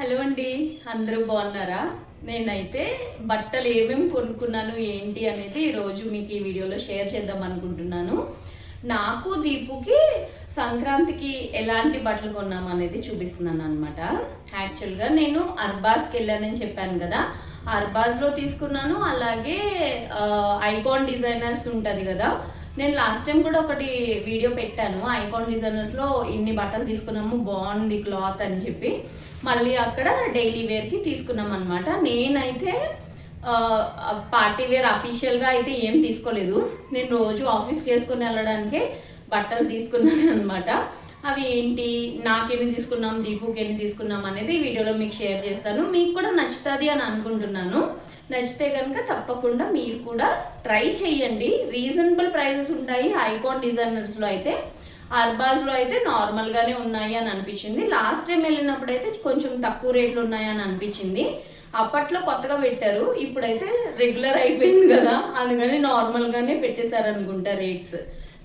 Hello అండి అందరూ బాగున్నారా? నేనైతే బట్టలు ఏమేమి కొనుక్కున్నాను ఏంటి అనేది ఈరోజు మీకు ఈ వీడియోలో షేర్ చేద్దాం అనుకుంటున్నాను. నాకు దీపుకి సంక్రాంతికి ఎలాంటి బట్టలు కొన్నాం అనేది చూపిస్తున్నాను అనమాట యాక్చువల్గా నేను అర్బాస్కి వెళ్ళానని చెప్పాను కదా. అర్బాస్లో తీసుకున్నాను అలాగే ఐకాన్ డిజైనర్స్ ఉంటుంది కదా. నేను లాస్ట్ టైం కూడా ఒకటి వీడియో పెట్టాను. ఐకాన్ డిజైనర్స్లో ఇన్ని బట్టలు తీసుకున్నాము బాగుంది క్లాత్ అని చెప్పి. మళ్ళీ అక్కడ డైలీ వేర్కి తీసుకున్నాం అనమాట నేనైతే పార్టీ వేర్ అఫీషియల్గా అయితే ఏం తీసుకోలేదు. నేను రోజు ఆఫీస్కి వేసుకొని వెళ్ళడానికి బట్టలు తీసుకున్నాను అనమాట అవి ఏంటి? నాకేమి తీసుకున్నాం? దీపుకి ఎన్ని తీసుకున్నాం అనేది వీడియోలో మీకు షేర్ చేస్తాను. మీకు కూడా నచ్చుతుంది అని అనుకుంటున్నాను. నచ్చితే కనుక తప్పకుండా మీరు కూడా ట్రై చేయండి. రీజనబుల్ ప్రైజెస్ ఉంటాయి. ఐకాన్ డిజైనర్స్లో అయితే అర్బాజ్లో అయితే నార్మల్గానే ఉన్నాయి అని అనిపించింది. లాస్ట్ టైం వెళ్ళినప్పుడు అయితే కొంచెం తక్కువ రేట్లు ఉన్నాయని అనిపించింది. అప్పట్లో కొత్తగా పెట్టారు. ఇప్పుడైతే రెగ్యులర్ అయిపోయింది కదా. అందుకని నార్మల్గానే పెట్టేశారు అనుకుంటా rates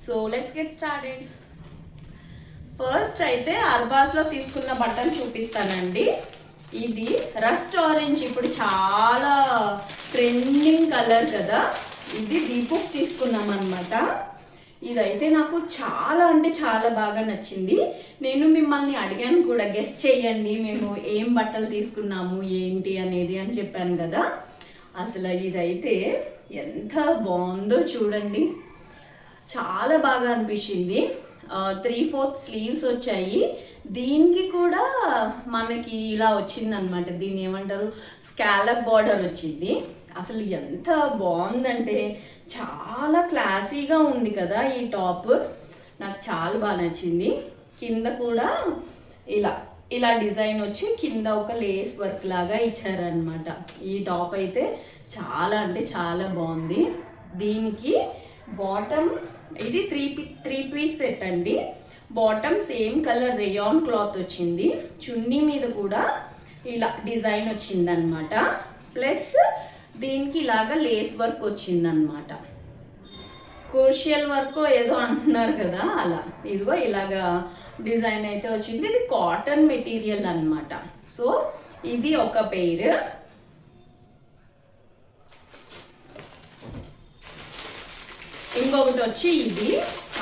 so let's get started first అయితే అర్బాస్లో తీసుకున్న బట్టలు చూపిస్తానండి. ఇది రస్ట్ ఆరెంజ్ ఇప్పుడు చాలా ట్రెండింగ్ కలర్ కదా. ఇది దీపుక్ తీసుకున్నాం అనమాట ఇదైతే నాకు చాలా అంటే చాలా బాగా నచ్చింది. నేను మిమ్మల్ని అడిగాను కూడా గెస్ట్ చేయండి మేము ఏం బట్టలు తీసుకున్నాము ఏంటి అనేది అని చెప్పాను కదా. అసలు ఇదైతే ఎంత బాగుందో చూడండి. చాలా బాగా అనిపించింది. త్రీ ఫోర్త్ స్లీవ్స్ వచ్చాయి. దీనికి కూడా మనకి ఇలా వచ్చింది అనమాట దీన్ని ఏమంటారు? స్కాలప్ బార్డర్ వచ్చింది. అసలు ఎంత బాగుందంటే చాలా క్లాసీగా ఉంది కదా ఈ టాప్. నాకు చాలా బాగా నచ్చింది. కింద కూడా ఇలా ఇలా డిజైన్ వచ్చి కింద ఒక లేస్ వర్క్ లాగా ఇచ్చారనమాట ఈ టాప్ అయితే చాలా అంటే చాలా బాగుంది. దీనికి బాటమ్ ఇది త్రీ త్రీ పీస్ సెట్ అండి. Bottom same colour rayon cloth వచ్చింది. చున్నీ మీద కూడా ఇలా డిజైన్ వచ్చిందనమాట ప్లస్ దీనికి ఇలాగా లేస్ వర్క్ వచ్చిందనమాట కోర్షియల్ వర్క్ ఏదో అంటున్నారు కదా అలా. ఇదిగో ఇలాగా డిజైన్ అయితే వచ్చింది. ఇది కాటన్ మెటీరియల్ అన్నమాట. సో ఇది ఒక పేరు ఇంకొకటి వచ్చి ఇది.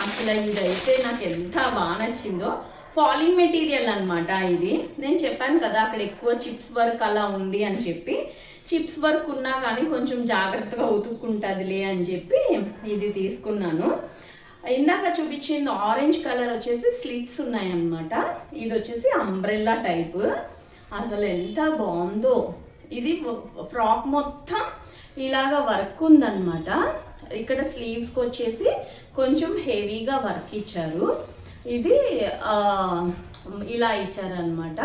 అసలు ఇదైతే నాకు ఎంత బాగా నచ్చిందో. ఫాలింగ్ మెటీరియల్ అనమాట ఇది. నేను చెప్పాను కదా అక్కడ ఎక్కువ చిప్స్ వర్క్ అలా ఉంది అని చెప్పి. చిప్స్ వర్క్ ఉన్నా కానీ కొంచెం జాగ్రత్తగా ఉతుక్కుంటుందిలే అని చెప్పి ఇది తీసుకున్నాను. ఇందాక చూపించింది ఆరెంజ్ కలర్ వచ్చేసి స్లిట్స్ ఉన్నాయన్నమాట. ఇది వచ్చేసి అంబ్రెల్లా టైప్ అసలు ఎంత బాగుందో. ఇది ఫ్రాక్ మొత్తం ఇలాగ వర్క్ ఉందన్నమాట. ఇక్కడ స్లీవ్స్కి వచ్చేసి కొంచెం హెవీగా వర్క్ ఇచ్చారు. ఇది ఇలా ఇచ్చారనమాట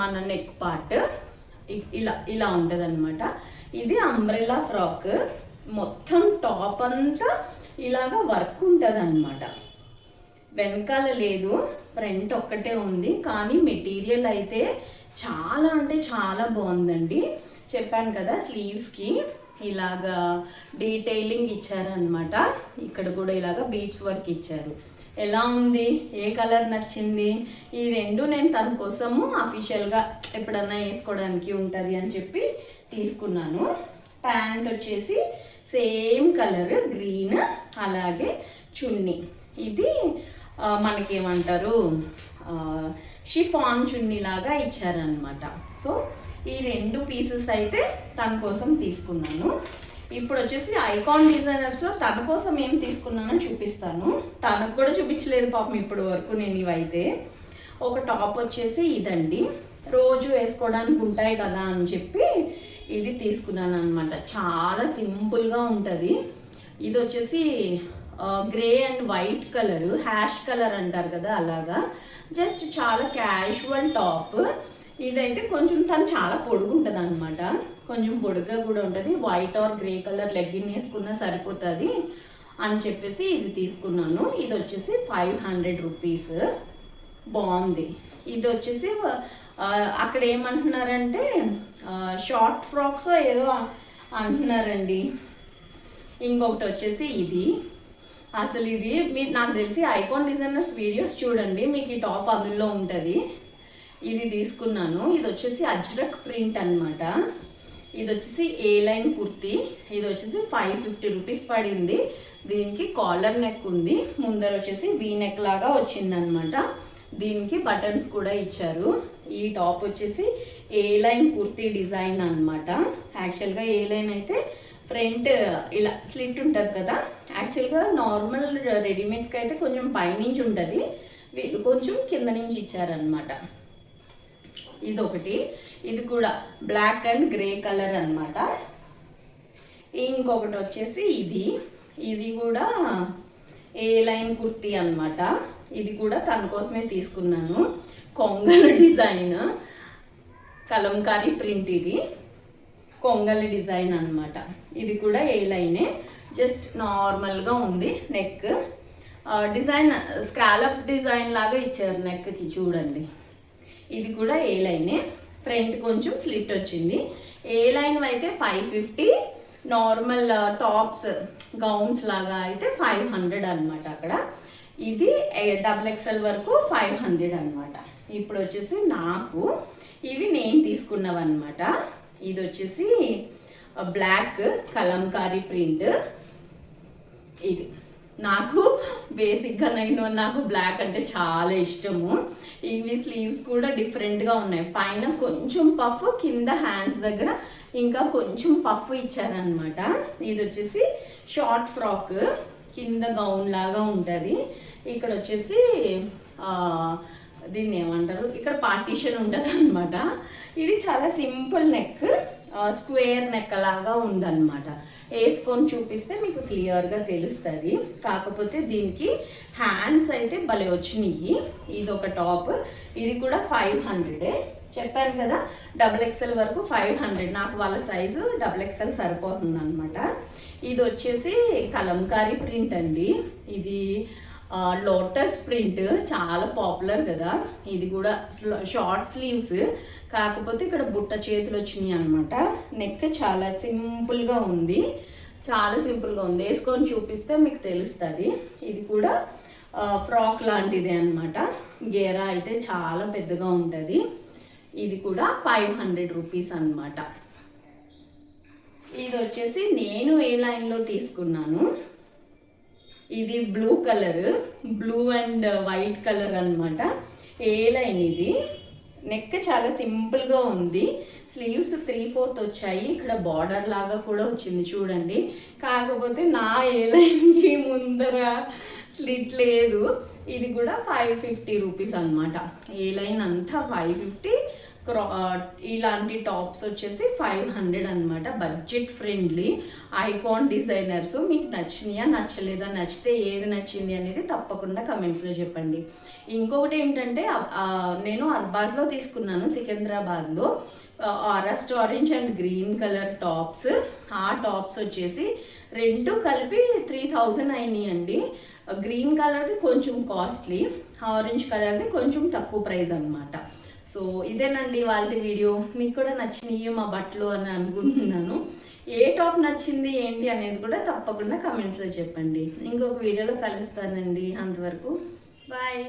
మన నెక్ పార్ట్ ఇలా ఇలా ఉంటుంది అనమాట ఇది అంబ్రెలా ఫ్రాక్ మొత్తం టాప్ అంతా ఇలాగా వర్క్ ఉంటుంది అనమాట వెనకాల లేదు ఫ్రంట్ ఒక్కటే ఉంది. కానీ మెటీరియల్ అయితే చాలా అంటే చాలా బాగుందండి. చెప్పాను కదా స్లీవ్స్కి ఇలాగా డీటెయిలింగ్ ఇచ్చారనమాట ఇక్కడ కూడా ఇలాగా బీట్స్ వర్క్ ఇచ్చారు. ఎలా ఉంది? ఏ కలర్ నచ్చింది? ఈ రెండు నేను తన కోసము అఫీషియల్గా ఎప్పుడన్నా వేసుకోవడానికి ఉంటుంది అని చెప్పి తీసుకున్నాను. ప్యాంట్ వచ్చేసి సేమ్ కలర్ గ్రీన్ అలాగే చున్నీ. ఇది మనకేమంటారు? షిఫాన్ చున్నీ లాగా ఇచ్చారనమాట సో ఈ రెండు పీసెస్ అయితే తన కోసం తీసుకున్నాను. ఇప్పుడు వచ్చేసి ఐకాన్ డిజైనర్స్లో తన కోసం ఏం తీసుకున్నానో చూపిస్తాను. తనకు కూడా చూపించలేదు పాపం ఇప్పటి వరకు నేను ఇవైతే. ఒక టాప్ వచ్చేసి ఇదండి. రోజు వేసుకోవడానికి ఉంటాయి కదా అని చెప్పి ఇది తీసుకున్నాను అనమాట చాలా సింపుల్గా ఉంటుంది. ఇది వచ్చేసి grey and white colour ash colour అంటారు కదా అలాగా. జస్ట్ చాలా క్యాజువల్ టాప్ ఇదైతే కొంచెం తను చాలా పొడుగు ఉంటుంది అనమాట కొంచెం పొడుగ్గా కూడా ఉంటుంది. White or grey colour legging వేసుకున్నా సరిపోతుంది అని చెప్పేసి ఇది తీసుకున్నాను. ఇది వచ్చేసి ఫైవ్ హండ్రెడ్ రూపీస్ బాగుంది ఇది వచ్చేసి అక్కడ ఏమంటున్నారంటే షార్ట్ ఫ్రాక్స్ ఏదో అంటున్నారండి. ఇంకొకటి వచ్చేసి ఇది. అసలు ఇది మీ నాకు తెలిసి ఐకాన్ డిజైనర్స్ వీడియోస్ చూడండి. మీకు ఈ టాప్ అందులో ఉంటుంది. ఇది తీసుకున్నాను. ఇది వచ్చేసి అజ్రక్ ప్రింట్ అనమాట ఇది వచ్చేసి ఏ లైన్ కుర్తీ. ఇది వచ్చేసి ఫైవ్ ఫిఫ్టీ రూపీస్ పడింది. దీనికి కాలర్ నెక్ ఉంది. ముందర వచ్చేసి వీ నెక్ లాగా వచ్చిందనమాట దీనికి బటన్స్ కూడా ఇచ్చారు. ఈ టాప్ వచ్చేసి ఏ లైన్ కుర్తీ డిజైన్ అనమాట యాక్చువల్గా ఏ లైన్ అయితే ఫ్రంట్ ఇలా స్లిట్ ఉంటుంది కదా. యాక్చువల్గా నార్మల్ రెడీమేడ్స్కి అయితే కొంచెం పైనుంచి ఉంటుంది. వీళ్ళు కొంచెం కింద నుంచి ఇచ్చారనమాట ఇది ఒకటి ఇది కూడా బ్లాక్ అండ్ గ్రే కలర్ అనమాట ఇంకొకటి వచ్చేసి ఇది. ఇది కూడా ఏ లైన్ కుర్తీ అనమాట ఇది కూడా తన కోసమే తీసుకున్నాను. కొంగల డిజైన్. కలంకారీ ప్రింట్ ఇది. కొంగలి డిజైన్ అన్నమాట. ఇది కూడా ఏ లైనే. జస్ట్ నార్మల్గా ఉంది నెక్. డిజైన్ స్కాలప్ డిజైన్ లాగా ఇచ్చారు నెక్కి చూడండి. ఇది కూడా ఏ లైనే. ఫ్రంట్ కొంచెం స్లిట్ వచ్చింది. ఏ లైన్ అయితే five fifty normal tops gowns లాగా అయితే ఫైవ్ హండ్రెడ్ అనమాట అక్కడ. ఇది డబుల్ ఎక్స్ఎల్ వరకు ఫైవ్ హండ్రెడ్ అనమాట ఇప్పుడు వచ్చేసి నాకు ఇవి నేను తీసుకున్నవన్నమాట. ఇది వచ్చేసి uh, బ్లాక్ కలంకారీ ప్రింట్ ఇది. నాకు బేసిక్గా నేను నాకు బ్లాక్ అంటే చాలా ఇష్టము. ఇవి స్లీవ్స్ కూడా డిఫరెంట్గా ఉన్నాయి. పైన కొంచెం పఫ్ కింద హ్యాండ్స్ దగ్గర ఇంకా కొంచెం పఫ్ ఇచ్చారనమాట ఇది వచ్చేసి షార్ట్ ఫ్రాక్ కింద గౌన్ లాగా ఉంటుంది. ఇక్కడ వచ్చేసి దీన్ని ఏమంటారు? ఇక్కడ పార్టీషన్ ఉంటుంది అనమాట ఇది చాలా సింపుల్ నెక్ స్క్వేర్ నెక్ లాగా ఉందన్నమాట. వేసుకొని చూపిస్తే మీకు క్లియర్గా తెలుస్తుంది. కాకపోతే దీనికి హ్యాండ్స్ అయితే భలే వచ్చినాయి. ఇది ఒక టాప్. ఇది కూడా ఫైవ్ హండ్రెడే చెప్పాను కదా డబుల్ ఎక్స్ఎల్ వరకు ఫైవ్ హండ్రెడ్. నాకు వాళ్ళ సైజు డబుల్ ఎక్స్ఎల్ సరిపోతుంది అనమాట ఇది వచ్చేసి కలంకారీ ప్రింట్ అండి. ఇది లోటస్ ప్రింట్ చాలా పాపులర్ కదా. ఇది కూడా షార్ట్ స్లీవ్స్ కాకపోతే ఇక్కడ బుట్ట చేతులు వచ్చినాయి అనమాట నెక్ చాలా సింపుల్గా ఉంది. చాలా సింపుల్గా ఉంది. వేసుకొని చూపిస్తే మీకు తెలుస్తుంది. ఇది కూడా ఫ్రాక్ లాంటిదే అనమాట గేరా అయితే చాలా పెద్దగా ఉంటుంది. ఇది కూడా ఫైవ్ హండ్రెడ్ రూపీస్ అనమాట ఇది వచ్చేసి నేను ఏ లైన్లో తీసుకున్నాను? ఇది blue colour blue and white colour అనమాట ఏ లైన్ ఇది? నెక్ చాలా సింపుల్గా ఉంది. స్లీవ్స్ త్రీ ఫోర్త్ వచ్చాయి. ఇక్కడ బార్డర్ లాగా కూడా వచ్చింది చూడండి. కాకపోతే నా ఏ లైన్కి ముందర స్లిట్ లేదు. ఇది కూడా ఫైవ్ ఫిఫ్టీ రూపీస్ అనమాట ఏ లైన్ అంతా ఫైవ్ ఫిఫ్టీ క్రా ఇలాంటి టాప్స్ వచ్చేసి ఫైవ్ హండ్రెడ్ అనమాట బడ్జెట్ ఫ్రెండ్లీ. ఐకాన్ డిజైనర్స్ మీకు నచ్చినాయా నచ్చలేదా నచ్చితే ఏది నచ్చింది అనేది తప్పకుండా కమెంట్స్లో చెప్పండి. ఇంకొకటి ఏంటంటే నేను అర్బాజ్లో తీసుకున్నాను సికింద్రాబాద్లో. ఆరెస్ట్ orange and green colour tops. ఆ టాప్స్ వచ్చేసి రెండు కలిపి త్రీ థౌజండ్ అయినాయండి. గ్రీన్ కలర్ది కొంచెం కాస్ట్లీ ఆరెంజ్ కలర్ది కొంచెం తక్కువ ప్రైస్ అనమాట సో ఇదేనండి వాళ్ళ వీడియో. మీకు కూడా నచ్చినాయి మా బట్టలు అని అనుకుంటున్నాను. ఏ టాప్ నచ్చింది ఏంటి అనేది కూడా తప్పకుండా కమెంట్స్లో చెప్పండి. ఇంకొక వీడియోలో కలుస్తానండి. అంతవరకు బాయ్.